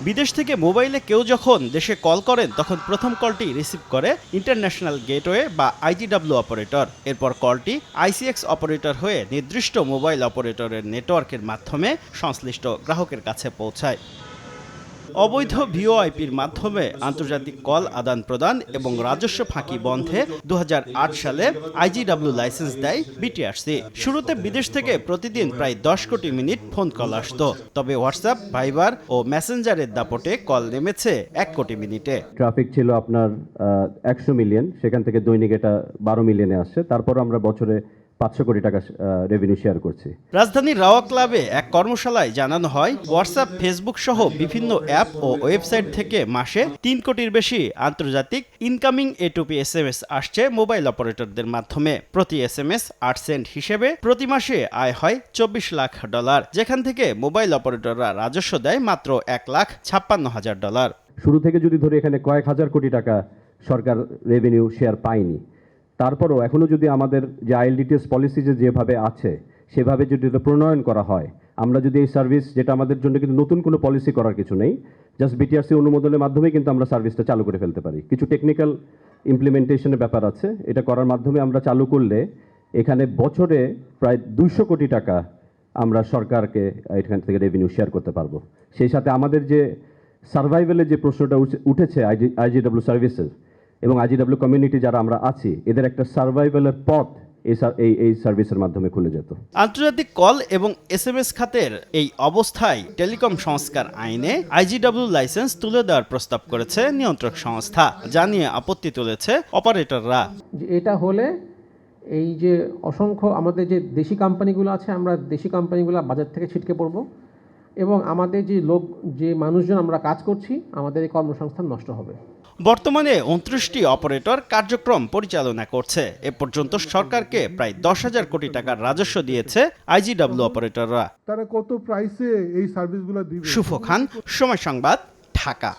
বিদেশ থেকে মোবাইলে কেউ যখন দেশে কল করেন, তখন প্রথম কলটি রিসিভ করে ইন্টারন্যাশনাল গেটওয়ে বা আইজিডাব্লিউ অপারেটর। এরপর কলটি আইসিএক্স অপারেটর হয়ে নির্দিষ্ট মোবাইল অপারেটরের নেটওয়ার্কের মাধ্যমে সংশ্লিষ্ট গ্রাহকের কাছে পৌঁছায়। অবৈধ ভিওআইপির মাধ্যমে আন্তর্জাতিক কল আদান প্রদান এবং রাজস্ব ফাঁকি বন্ধে দু সালে আইজিডব্লিউ লাইসেন্স দেয় বিটিআরসি। শুরুতে বিদেশ থেকে প্রতিদিন প্রায় দশ কোটি মিনিট ফোন কল আসতো। তবে হোয়াটসঅ্যাপ, ভাইবার ও মেসেঞ্জারের দাপটে কল নেমেছে এক কোটি মিনিটে। ট্রাফিক ছিল আপনার একশো মিলিয়ন, সেখান থেকে দৈনিক এটা বারো মিলিয়নে আসছে। তারপর আমরা বছরে পাঁচশো কোটি টাকা রেভিনিউ শেয়ার করছি। রাজধানীর রাওয়া ক্লাবে এক কর্মশালায় জানানো হয় হোয়াটসঅ্যাপ ফেসবুক সহ বিভিন্ন অ্যাপ ও ওয়েবসাইট থেকে মাসে তিন কোটির বেশি আন্তর্জাতিক incoming A two P S M S আসছে মোবাইল অপারেটরদের মাধ্যমে। প্রতি এস এম এস আট সেন্ট হিসেবে প্রতি মাসে আয় হয় চব্বিশ লাখ ডলার যেখান থেকে মোবাইল অপারেটররা রাজস্ব দেয় মাত্র এক লাখ ছাপ্পান্ন হাজার ডলার। শুরু থেকে যদি ধরে এখানে কয়েক হাজার কোটি টাকা সরকার রেভিনিউ শেয়ার পায়নি তারপরও এখনও যদি আমাদের যে আইএলডিটিএস পলিসি যে যেভাবে আছে, সেভাবে যদি এটা প্রণয়ন করা হয়, আমরা যদি এই সার্ভিস যেটা আমাদের জন্য কিন্তু নতুন কোনো পলিসি করার কিছু নেই জাস্ট বিটিআরসি অনুমোদনের মাধ্যমে কিন্তু আমরা সার্ভিসটা চালু করে ফেলতে পারি। কিছু টেকনিক্যাল ইমপ্লিমেন্টেশনের ব্যাপার আছে, এটা করার মাধ্যমে আমরা চালু করলে এখানে বছরে প্রায় দুইশো কোটি টাকা আমরা সরকারকে এখান থেকে রেভিনিউ শেয়ার করতে পারব। সেই সাথে আমাদের যে সার্ভাইভেলের যে প্রশ্নটা উঠেছে আইজি আইজিডব্লিউ সার্ভিসেস এবং আইজিডব্লিউ কমিউনিটি যারা আমরা আছি এদের একটা সার্ভাইভেলের পথ এই সার- এই এই সার্ভিসের মাধ্যমে খুলে যেত। আন্তর্জাতিক কল এবং এস এম এস খাতের এই অবস্থায় টেলিকম সংস্কার আইনে আইজিডব্লিউ লাইসেন্স তুলে দেওয়ার প্রস্তাব করেছে নিয়ন্ত্রক সংস্থা যা নিয়ে আপত্তি তুলেছে অপারেটররা এটা হলে এই যে অসংখ্য আমাদের যে দেশি কোম্পানিগুলো আছে আমরা দেশি কোম্পানিগুলো বাজার থেকে ছিটকে পড়ব। এবং আমাদের যে লোক যে মানুষজন আমরা কাজ করছি আমাদের এই কর্মসংস্থান নষ্ট হবে। বর্তমানে উনত্রিশটি অপারেটর কার্যক্রম পরিচালনা করছে। এ পর্যন্ত সরকারকে প্রায় দশ হাজার কোটি টাকার রাজস্ব দিয়েছে আইজিডব্লিউ অপারেটররা। তারা কত প্রাইসে এই সার্ভিসগুলো দিবে? শুভ খান সময় সংবাদ ঢাকা।